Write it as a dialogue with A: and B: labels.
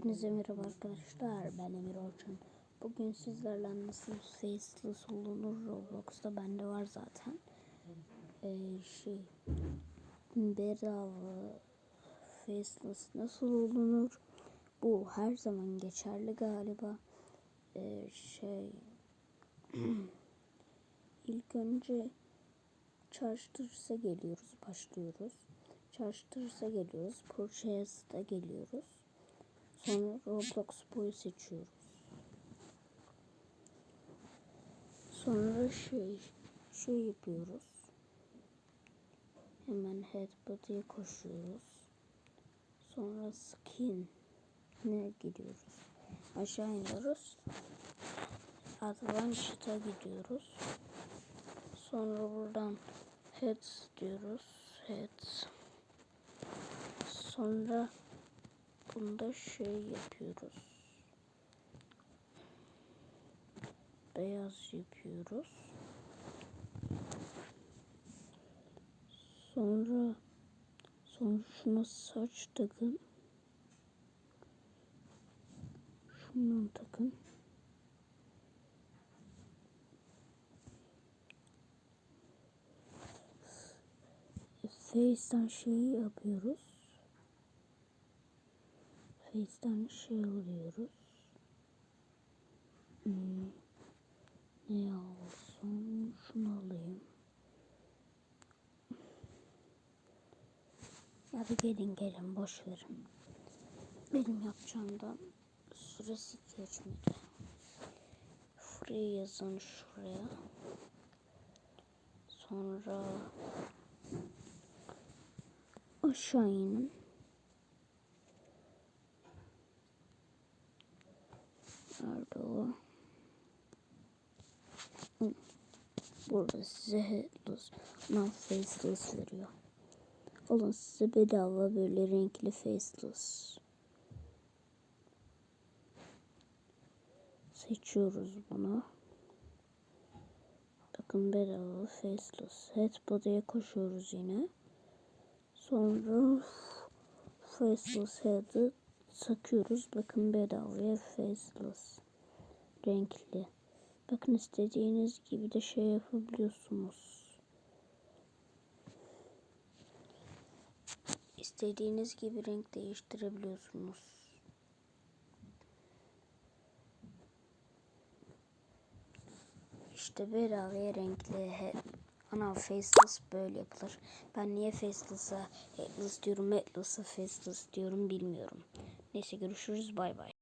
A: Hepinize merhaba arkadaşlar. Ben Emir Orçun. Bugün sizlerle nasıl faceless olunur Roblox'ta bende var zaten. Ee, şey bedava faceless nasıl olunur? Bu her zaman geçerli galiba. Ee, şey ilk önce Chargers'a geliyoruz, başlıyoruz. Chargers'a geliyoruz, Purchase'da geliyoruz. Sonra Roblox boyu seçiyoruz. Sonra şey şey yapıyoruz. Hemen headbody'ye koşuyoruz. Sonra skin ne gidiyoruz. Aşağı iniyoruz. Advanced'a gidiyoruz. Sonra buradan head diyoruz. Head. Sonra Bunda şey yapıyoruz. Beyaz yapıyoruz. Sonra sonra şuna saç takın. Şundan takın. Face'den şeyi yapıyoruz. Face'den şey alıyoruz. Hmm. Ne alsam? Şunu alayım. Ya bir gelin gelin boş verin. Benim yapacağımdan süresi geçmedi. Free yazın şuraya. Sonra aşağı inin. Burada size headless, faceless veriyor. Alın size bedava böyle renkli faceless. Seçiyoruz bunu. Bakın bedava faceless. Headbody'ye koşuyoruz yine. Sonra faceless head'ı takıyoruz. Bakın bedavaya faceless. Renkli. Bakın istediğiniz gibi de şey yapabiliyorsunuz. İstediğiniz gibi renk değiştirebiliyorsunuz. İşte bedavaya renkli ana faceless böyle yapılır. Ben niye faceless'a headless diyorum, headless'a faceless diyorum bilmiyorum. Neyse görüşürüz bay bay.